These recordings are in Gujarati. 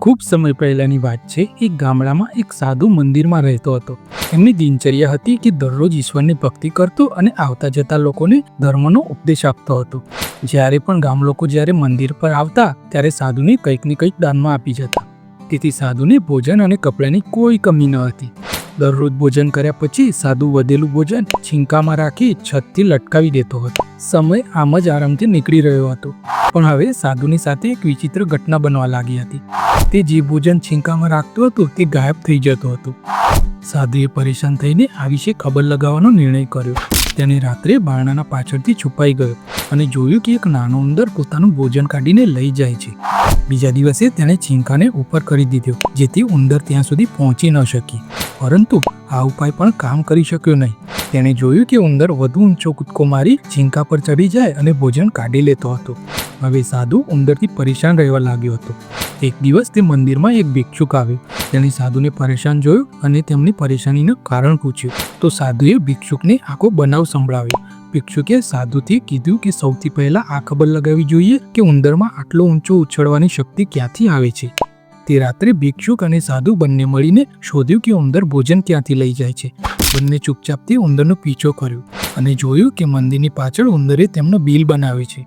ખૂબ સમય પહેલાની વાત છે, એક ગામડામાં એક સાધુ મંદિરમાં રહેતો હતો. એમની દિનચર્યા હતી કે દરરોજ ઈશ્વરની ભક્તિ કરતો અને આવતા જતા લોકોને ધર્મનો ઉપદેશ આપતો હતો. જ્યારે પણ ગામ લોકો જ્યારે મંદિર પર આવતા, ત્યારે સાધુને કંઈક ને કંઈક દાનમાં આપી જતા. તેથી સાધુને ભોજન અને કપડાની કોઈ કમી ન હતી. દરરોજ ભોજન કર્યા પછી સાધુ વધેલું ભોજન છીંકામાં રાખી છતથી લટકાવી દેતો હતો. સમય આમ જ આરામથી નીકળી રહ્યો હતો. પણ હવે સાધુની સાથે એક વિચિત્ર ઘટના બનવા લાગી હતી. તે જે ભોજન છીંકામાં રાખતું હતું તે ગાયબ થઈ જતું હતું. સાધુએ પરેશાન થઈને આ વિશે ખબર લગાવવાનો નિર્ણય કર્યો. તેણે રાત્રે બારણાના પાછળથી છુપાઈ ગયો અને જોયું કે એક નાનો ઉંદર પોતાનું ભોજન કાઢીને લઈ જાય છે. બીજા દિવસે તેણે છીંકાને ઉપર કરી દીધો, જેથી ઉંદર ત્યાં સુધી પહોંચી ન શકી. પરંતુ આ ઉપાય પણ કામ કરી શક્યો નહીં. તેણે જોયું કે ઉંદર વધુ ઊંચો કૂદકો મારી ઝીંકા પર ચડી જાય અને ભોજન કાઢી લેતો હતો. હવે સાધુ ઉંદરથી પરેશાન રહેવા લાગ્યો હતો. એક દિવસ તે મંદિરમાં એક ભિક્ષુક આવ્યો. તેણે સાધુને પરેશાન જોયું અને તેમની પરેશાનીનું કારણ પૂછ્યું. તો સાધુએ ભિક્ષુકને આખો બનાવ સંભળાવ્યો. ભિક્ષુકે સાધુથી કીધું કે સૌથી પહેલા આ ખબર લગાવી જોઈએ કે ઉંદરમાં આટલો ઊંચો ઉછળવાની શક્તિ ક્યાંથી આવે છે? તે રાત્રે ભિક્ષુક અને સાધુ બંને મળીને શોધ્યું કે ઉંદર ભોજન ક્યાંથી લઈ જાય છે. બંને ચૂપચાપથી ઉંદરનો પીછો કર્યો અને જોયું કે મંદિરની પાછળ ઉંદરે તેમનો બિલ બનાવે છે.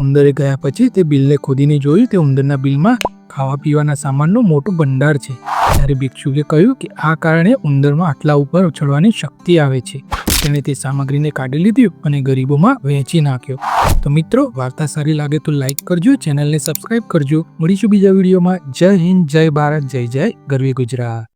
ઉંદરે ગયા પછી તે બિલને ખોદીને જોયું તે ઉંદરના બિલમાં ખાવા પીવાના સામાનનો મોટો ભંડાર છે. ત્યારે ભિક્ષુકે કહ્યું કે આ કારણે ઉંદરમાં આટલા ઉપર ઉછળવાની શક્તિ આવે છે. તેણે તે સામગ્રીને કાઢી લીધી અને ગરીબોમાં વહેંચી નાખ્યો. તો મિત્રો, વાર્તા સારી લાગે તો લાઈક કરજો ચેનલને સબસ્ક્રાઇબ કરજો. મળીશું બીજા વિડીયોમાં. જય હિન્દ, જય ભારત, જય જય, ગરવી ગુજરાત.